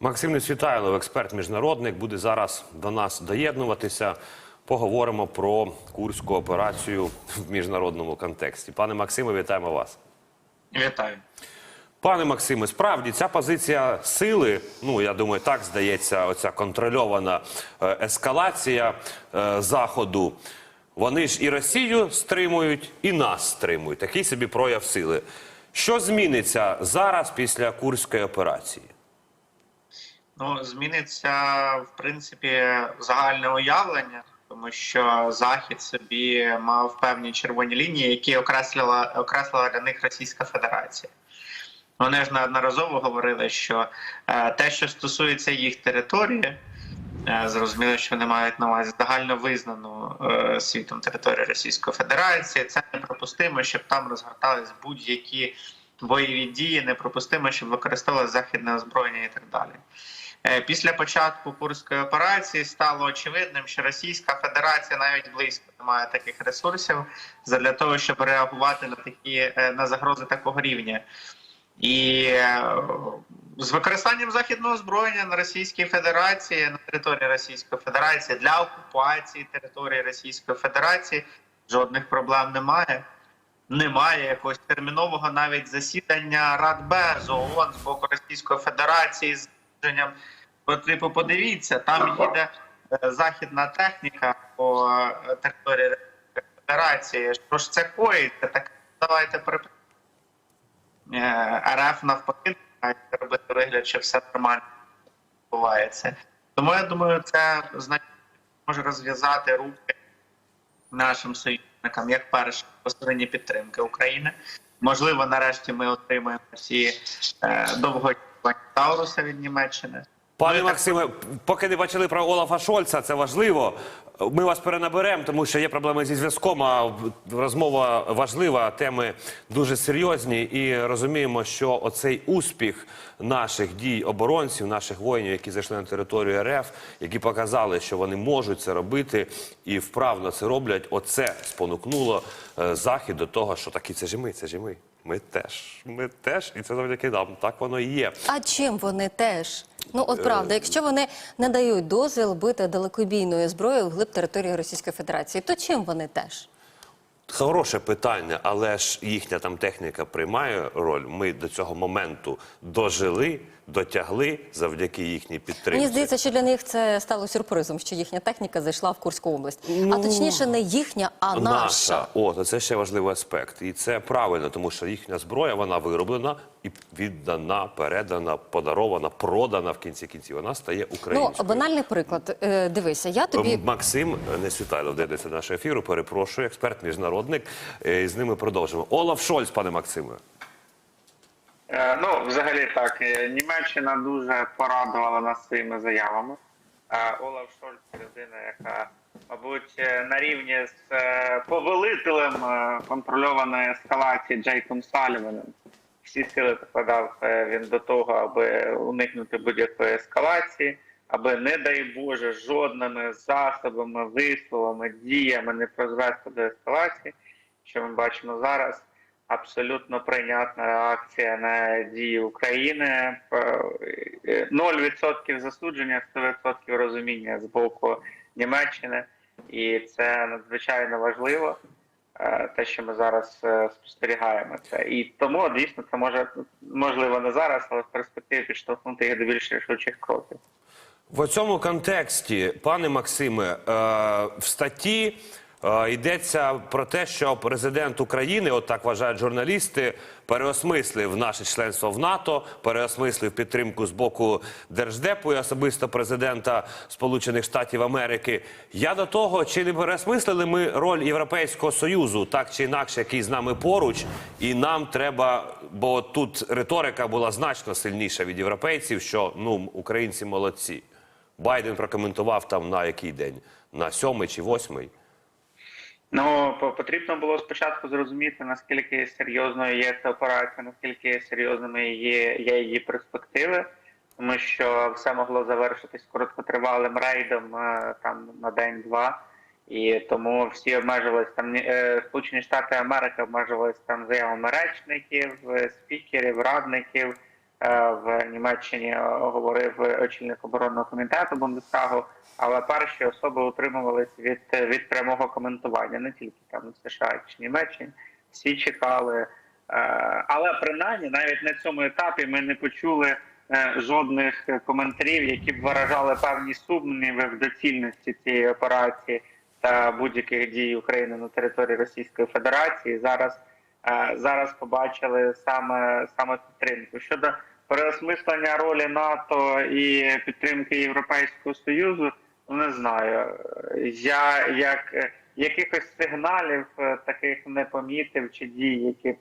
Максим Несвітайлов, експерт міжнародник, буде зараз до нас доєднуватися. Поговоримо про курську операцію в міжнародному контексті. Пане Максиме, вітаємо вас. Вітаю. Пане Максиме, справді ця позиція сили, ну я думаю, так здається, оця контрольована е, ескалація е, заходу. Вони ж і Росію стримують, і нас стримують. Такий собі прояв сили. Що зміниться зараз після курської операції? Ну, зміниться в принципі загальне уявлення, тому що Захід собі мав певні червоні лінії, які окреслила окреслила для них Російська Федерація. Вони ж неодноразово говорили, що е, те, що стосується їх території, е, зрозуміло, що вони мають на увазі загально визнану е, світом територію Російської Федерації. Це неприпустимо, щоб там розгортались будь-які бойові дії, неприпустимо, щоб використовувалося західне озброєння і так далі. Е, Після початку курської операції стало очевидним, що Російська Федерація навіть близько не має таких ресурсів для того, щоб реагувати на такі е, на загрози такого рівня. І е, з використанням західного озброєння на Російській Федерації на території Російської Федерації для окупації території Російської Федерації жодних проблем немає. Немає якогось термінового навіть засідання Радбезу ООН з боку Російської Федерації з От, типу, подивіться, там їде е, західна техніка по е, території Федерації. Що ж це коїться? Так давайте припинимо. Е, РФ навпаки робити вигляд, що все нормально відбувається. Тому я думаю, це значить може розв'язати руки нашим союзникам як перше посилення підтримки України. Можливо, нарешті ми отримаємо всі е, довгоочікувані Тауруси від Німеччини. Пане Максиме, поки не бачили про Олафа Шольца, це важливо. Ми вас перенаберемо, тому що є проблеми зі зв'язком. А розмова важлива, теми дуже серйозні, і розуміємо, що оцей успіх наших дій оборонців, наших воїнів, які зайшли на територію РФ, які показали, що вони можуть це робити і вправно це роблять. Оце спонукнуло е, захід до того, що такі це ж і ми, це ж ми. Ми теж, ми теж, і це завдяки нам. Так воно і є. А чим вони теж? Ну от правда, якщо вони не дають дозвіл бити далекобійною зброєю вглиб території Російської Федерації, то чим вони теж? Хороше питання, але ж їхня там техніка приймає роль. Ми до цього моменту дожили, дотягли завдяки їхній підтримці. Мені здається, що для них це стало сюрпризом, що їхня техніка зайшла в Курську область. а точніше, не їхня, а наша. О, це ще важливий аспект. І це правильно, тому що їхня зброя вона вироблена і віддана, передана, подарована, продана в кінці кінців. Вона стає Ну, банальний приклад. Е, дивися, я тобі Максим Несвітайлов дивиться нашого ефіру. Перепрошую, експерт, міжнародник. Е, з ними продовжимо. Олаф Шольц, пане Максиме. Е, Ну, взагалі так. Е, Німеччина дуже порадувала нас своїми заявами. Е, Олаф Шольц людина, яка, мабуть, на рівні з повелителем контрольованої ескалації Джейком Саліваном. Всі сили покладав він до того, аби уникнути будь-якої ескалації, аби, не дай Боже, жодними засобами, висловами, діями не призвести до ескалації, що ми бачимо зараз абсолютно прийнятна реакція на дії України. Е, е, 0% засудження, 100% розуміння з боку Німеччини, і це надзвичайно важливо. е, Те, що ми зараз е, спостерігаємо, це і тому дійсно це може можливо не зараз, але в перспективі підштовхнути їх до більш рішучих кроків. В цьому контексті, пане Максиме, е, в статті е, йдеться про те, що президент України, от так вважають журналісти, переосмислив наше членство в НАТО, переосмислив підтримку з боку держдепу і особисто президента Сполучених Штатів Америки. Я до того, чи не переосмислили ми роль Європейського союзу, так чи інакше, який з нами поруч, і нам треба, бо тут риторика була значно сильніша від європейців, що ну українці молодці. Байден прокоментував там на який день? На сьомий чи восьмий? Ну потрібно було спочатку зрозуміти наскільки серйозною є ця операція, наскільки серйозними є, є її перспективи, тому що все могло завершитись короткотривалим рейдом е, там на день-два, і тому всі обмежувались там е, Сполучені Штати Америки обмежувались там заявами речників, спікерів, радників. е, в Німеччині говорив очільник оборонного комітету Бундестагу, але перші особи утримувались від, від прямого коментування, не тільки там в США чи Німеччині. Всі чекали. Е, Але принаймні навіть на цьому етапі ми не почули е, жодних коментарів, які б виражали певні сумніви в доцільності цієї операції та будь-яких дій України на території Російської Федерації. Зараз е, зараз побачили саме саме підтримку щодо переосмислення ролі НАТО і підтримки Європейського союзу. Ну, Не знаю. Я як якихось сигналів е, таких не помітив чи дій, які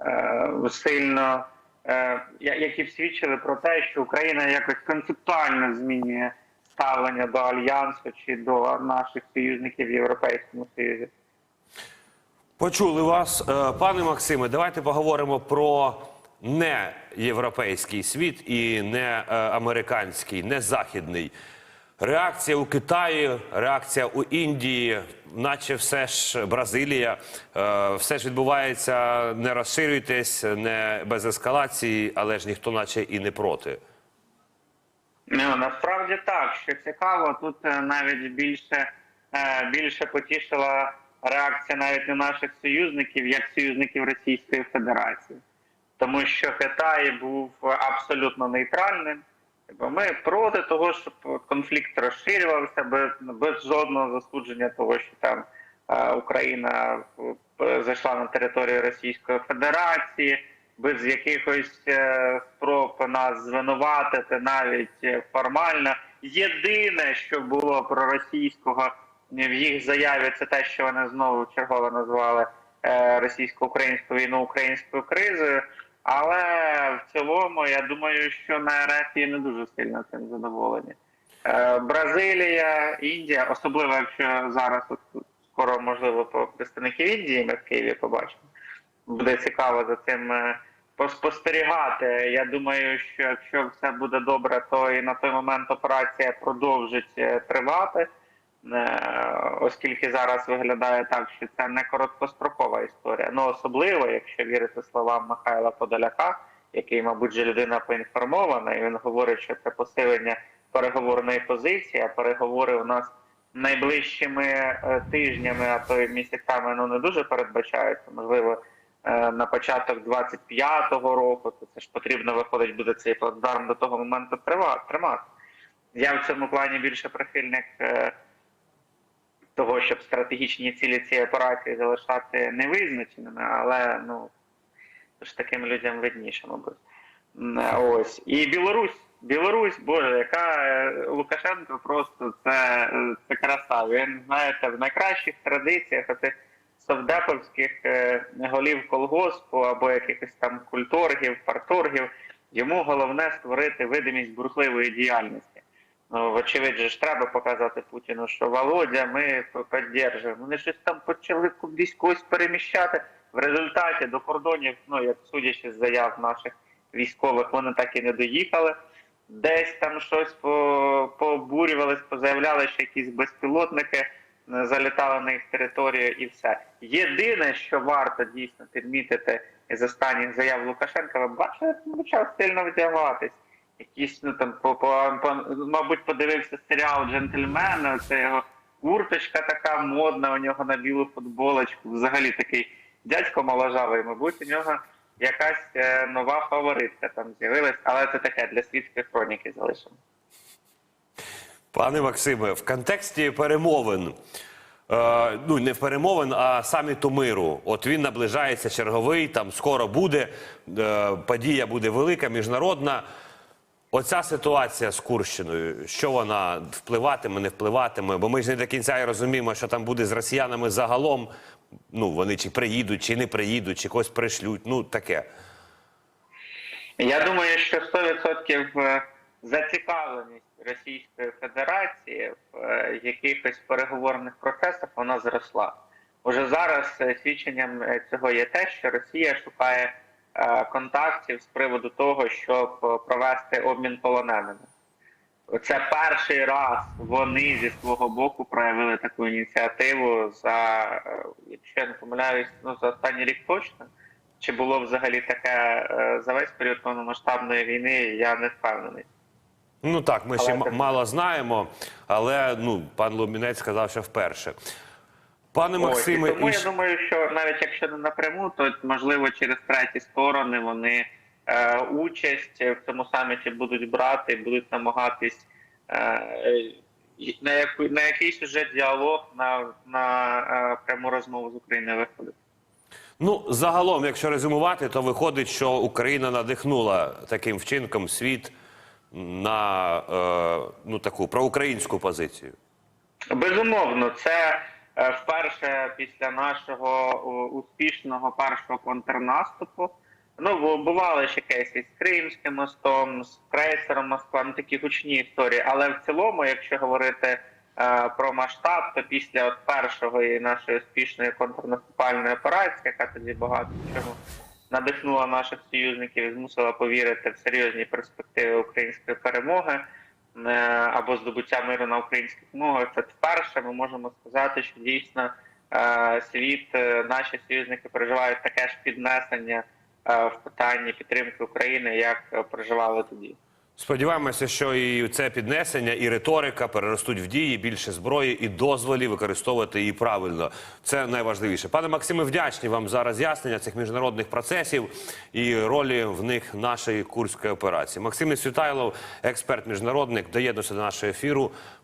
е, сильно е, які свідчили про те, що Україна якось концептуально змінює ставлення до альянсу чи до наших союзників в Європейському Союзі. Почули вас, Е, пане Максиме. Давайте поговоримо про не європейський світ і не е, американський, не західний. Реакція у Китаї, реакція у Індії, наче все ж Бразилія, е, все ж відбувається. Не розширюйтесь, не без ескалації, але ж ніхто, наче і не проти. Ну, насправді так, що цікаво, тут е, навіть більше, е, більше потішила реакція навіть не наших союзників, як союзників Російської Федерації. Тому що Китай був абсолютно нейтральним. Тобто Ми проти того, щоб конфлікт розширювався без, без жодного засудження того, що там е, Україна е, зайшла на територію Російської Федерації, без якихось е, спроб нас звинуватити навіть е, формально. Єдине, що було проросійського в їх заяві, це те, що вони знову чергово назвали російсько-українську війну українською кризою. Але в цілому я думаю, що на РФ не дуже сильно цим задоволені. Е, Бразилія, Індія, особливо якщо зараз от, скоро можливо по представників Індії ми в Києві побачимо. Буде цікаво за цим е, поспостерігати. Я думаю, що якщо все буде добре, то і на той момент операція продовжить е, тривати. Е, оскільки зараз виглядає так, що це не короткострокова історія. Ну особливо, якщо вірити словам Михайла Подоляка, який, мабуть, людина поінформована, і він говорить, що це посилення переговорної позиції, а переговори у нас найближчими е, тижнями, а то й місяцями ну не дуже передбачаються. Можливо, е, на початок 25-го року, то це ж потрібно виходить, буде цей плацдарм до того моменту тримати. Я в цьому плані більше прихильник. Того, щоб стратегічні цілі цієї операції залишати невизначеними, але ну ж таким людям видніше, мабуть. Ось і Білорусь. Білорусь, боже, яка е, Лукашенко просто це, е, це краса. Він знаєте, в найкращих традиціях оцих совдеповських е, голів колгоспу або якихось там культоргів, парторгів. Йому головне створити видимість бурхливої діяльності. Ну, вочевидь, ж треба показати Путіну, що Володя, ми підтримуємо. Вони щось там почали кудись когось переміщати. В результаті до кордонів, ну як судячи з заяв наших військових, вони так і не доїхали. Десь там щось по, пообурювались, позаявляли, що якісь безпілотники залітали на їх територію і все. Єдине, що варто дійсно підмітити із останніх заяв Лукашенка, ви він почав сильно вдягатись якісь, ну там по, по, по мабуть, подивився серіал Джентльмени. Це його курточка така модна, у нього на білу футболочку. Взагалі такий дядько моложавий. Мабуть, у нього якась е, нова фаворитка там з'явилась, але це таке для світської хроніки залишимо. Пане Максиме, в контексті перемовин, е, ну не перемовин, а саміту миру. От він наближається черговий, там скоро буде, е, подія буде велика, міжнародна. Оця ситуація з Курщиною, що вона впливатиме, не впливатиме, бо ми ж не до кінця і розуміємо, що там буде з росіянами загалом. Ну, вони чи приїдуть, чи не приїдуть, чи когось пришлють. Ну, таке. Я думаю, що 100% зацікавленість Російської Федерації в е, якихось переговорних процесах вона зросла. Уже зараз е, свідченням е, цього є те, що Росія шукає е, контактів з приводу того, щоб е, провести обмін полоненими. Це перший раз вони зі свого боку проявили таку ініціативу за, е, якщо я не помиляюсь, ну за останній рік точно. чи було взагалі таке е, за весь період повномасштабної війни, я не впевнений. Ну так, ми ще Але м- це- мало знаємо, але ну пан Лубінець сказав, що вперше. Пане і Максиме, тому і я думаю, що навіть якщо не напряму, то можливо через треті сторони вони е, участь в цьому саміті будуть брати, будуть намагатись е, на, яку, на якийсь уже діалог на, на е, пряму розмову з Україною виходити. ну загалом, якщо резюмувати, то виходить, що Україна надихнула таким вчинком світ на е, ну таку проукраїнську позицію. Безумовно, це вперше після нашого успішного першого контрнаступу. Ну, бували ще кейси з Кримським мостом, з крейсером Москва, ну такі гучні історії. Але в цілому, якщо говорити е, про масштаб, то після от першої нашої успішної контрнаступальної операції, яка тоді багато чому надихнула наших союзників і змусила повірити в серйозні перспективи української перемоги е, або здобуття миру на українських мовах, це вперше ми можемо сказати, що дійсно е, світ, е, наші союзники переживають таке ж піднесення е, в питанні підтримки України, як проживали тоді. Сподіваємося, що і це піднесення, і риторика переростуть в дії, більше зброї і дозволі використовувати її правильно. Це найважливіше. Пане Максиме, вдячні вам за роз'яснення цих міжнародних процесів і ролі в них нашої курської операції. Максим Світайлов, експерт міжнародник, доєднався до нашого ефіру.